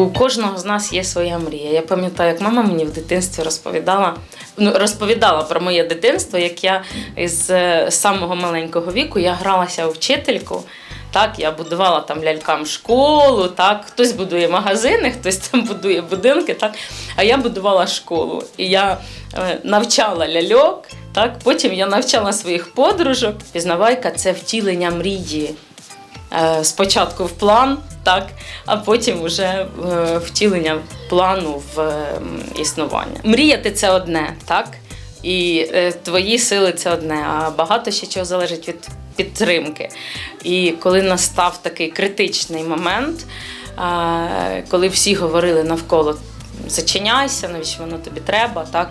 У кожного з нас є своя мрія. Я пам'ятаю, як мама мені в дитинстві розповідала, ну, розповідала про моє дитинство, як я із е, самого маленького віку я гралася у вчительку. Так, я будувала там лялькам школу, так, хтось будує магазини, хтось там будує будинки, так, а я будувала школу. І я е, навчала ляльок, так, потім я навчала своїх подружок. Пізнавайка це втілення мрії. Е, спочатку в план, так, а потім вже е, втілення плану в е, існування. Мріяти це одне, так? І е, твої сили це одне, а багато ще чого залежить від підтримки. І коли настав такий критичний момент, е, коли всі говорили навколо зачиняйся, навіщо воно тобі треба, так?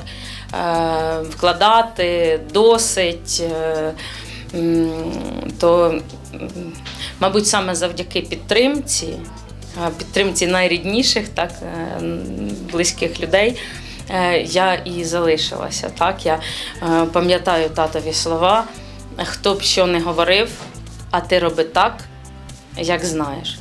Вкладати досить. то, мабуть, саме завдяки підтримці, е, підтримці найрідніших, так, е, близьких людей, е, я і залишилася. Так? Я пам'ятаю татові слова, хто б що не говорив, а ти роби так, як знаєш.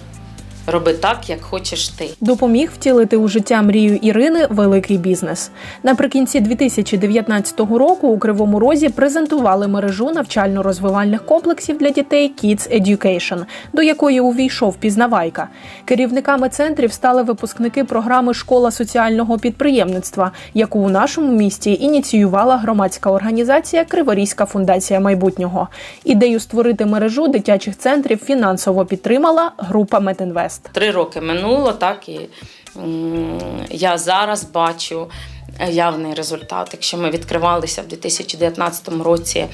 Роби так, як хочеш ти. Допоміг втілити у життя мрію Ірини великий бізнес. Наприкінці 2019 року у Кривому Розі презентували мережу навчально-розвивальних комплексів для дітей Kids Education, до якої увійшов пізнавайка. Керівниками центрів стали випускники програми Школа соціального підприємництва, яку у нашому місті ініціювала громадська організація Криворізька фундація майбутнього. Ідею створити мережу дитячих центрів фінансово підтримала група Метінвест. Три роки минуло, так і я зараз бачу явний результат. Якщо ми відкривалися в 2019 році,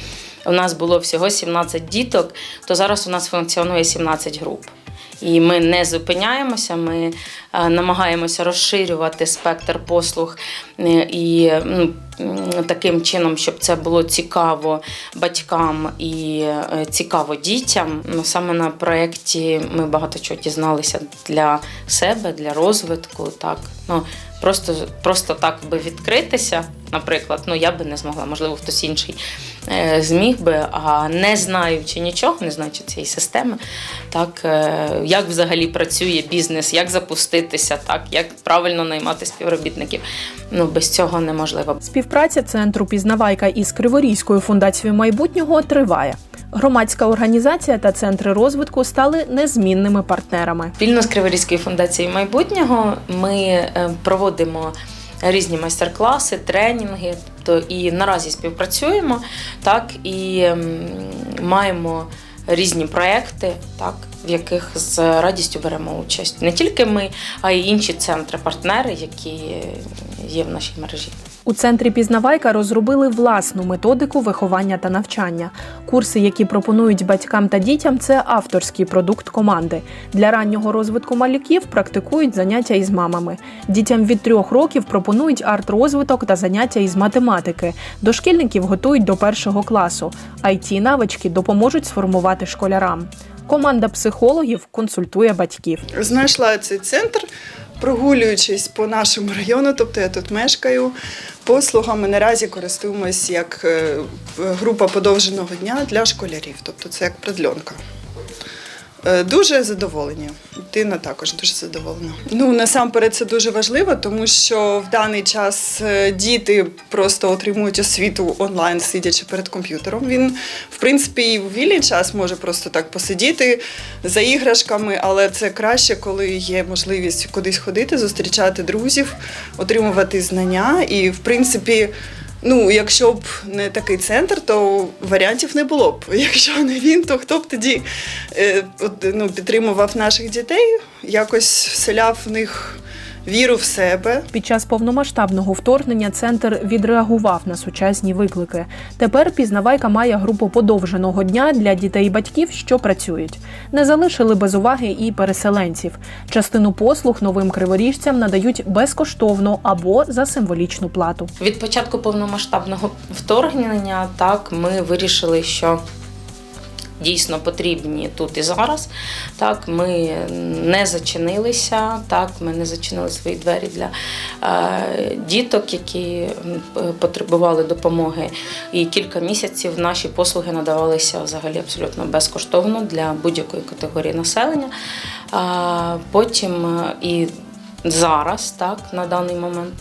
у нас було всього 17 діток, то зараз у нас функціонує 17 груп. І ми не зупиняємося, ми е, намагаємося розширювати спектр послуг е, і ну, таким чином, щоб це було цікаво батькам і е, цікаво дітям. Ну, саме на проєкті ми багато чого дізналися для себе, для розвитку. Так. Ну, просто, просто так би відкритися, наприклад, ну я би не змогла, можливо, хтось інший зміг би, а не знаючи нічого, не знаючи цієї системи, так, е, як взагалі працює бізнес, як запуститися, так, як правильно наймати співробітників. Ну, без цього неможливо. Співпраця центру пізнавайка із Криворізькою фундацією майбутнього триває. Громадська організація та центри розвитку стали незмінними партнерами. Спільно з Криворізькою фундацією майбутнього ми е, проводимо різні майстер-класи, тренінги. То і наразі співпрацюємо, так і ем, маємо різні проекти, так в яких з радістю беремо участь. Не тільки ми, а й інші центри-партнери, які є в нашій мережі. У центрі пізнавайка розробили власну методику виховання та навчання. Курси, які пропонують батькам та дітям, це авторський продукт команди. Для раннього розвитку малюків практикують заняття із мамами. Дітям від трьох років пропонують арт-розвиток та заняття із математики. Дошкільників готують до першого класу. it навички допоможуть сформувати школярам. Команда психологів консультує батьків. знайшла цей центр, прогулюючись по нашому району, тобто я тут мешкаю. Послугами наразі користуємось як е, група подовженого дня для школярів, тобто це як предльонка. Е, Дуже задоволені. Дитина також дуже задоволена. Ну насамперед це дуже важливо, тому що в даний час е, діти просто отримують освіту онлайн, сидячи перед комп'ютером. Він, в принципі, і в вільний час може просто так посидіти за іграшками, але це краще, коли є можливість кудись ходити, зустрічати друзів, отримувати знання. І, в принципі, Ну, якщо б не такий центр, то варіантів не було б. Якщо не він, то хто б тоді е, ну, підтримував наших дітей, якось вселяв в них віру в себе. Під час повномасштабного вторгнення центр відреагував на сучасні виклики. Тепер пізнавайка має групу подовженого дня для дітей і батьків, що працюють. Не залишили без уваги і переселенців. Частину послуг новим криворіжцям надають безкоштовно або за символічну плату. Від початку повномасштабного вторгнення так ми вирішили, що дійсно потрібні тут і зараз. Так, ми не зачинилися, так, ми не зачинили свої двері для е, діток, які потребували допомоги. І кілька місяців наші послуги надавалися взагалі абсолютно безкоштовно для будь-якої категорії населення. Потім е, і зараз, так, на даний момент,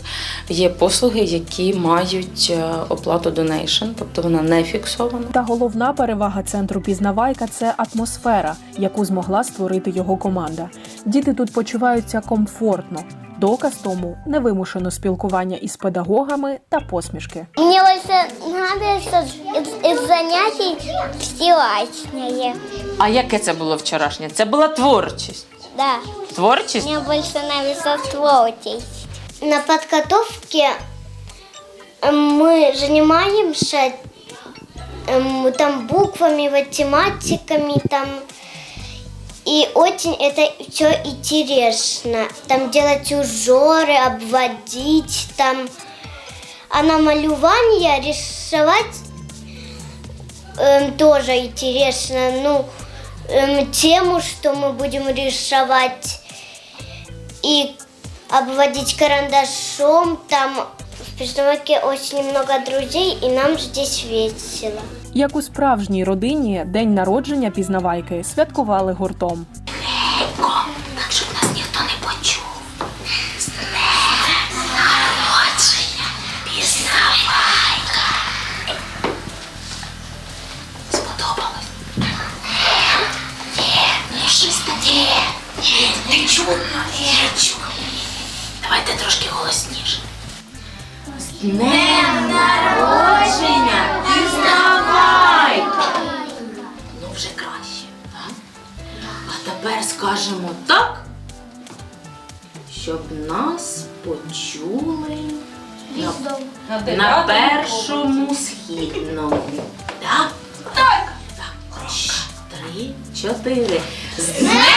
є послуги, які мають е, оплату донейшн, тобто вона не фіксована. Та головна перевага центру пізнавайка це атмосфера, яку змогла створити його команда. Діти тут почуваються комфортно. Доказ тому невимушено спілкування із педагогами та посмішки. Больше нравится из, из занятий вчерашнее. А яке це було вчорашнє? Це була творчість. Да, Творчість? мне больше нравится творчесть. На подготовке э, мы занимаемся эм, там буквами, математиками, там и очень это все интересно. Там делать ужоры, обводить, там а на малювание рисовать эм, тоже интересно. Ну, эм, тему, что мы будем рисовать, и обводить карандашом. Там в Песномаке очень много друзей, и нам здесь весело. Як у справжній родині, день народження пізнавайки святкували гуртом. З Днем народження, пізнавайка. Ну, вже краще, так? А тепер скажемо так, щоб нас почули на, на першому східному. Так? Так. Так. Три, чотири. З днем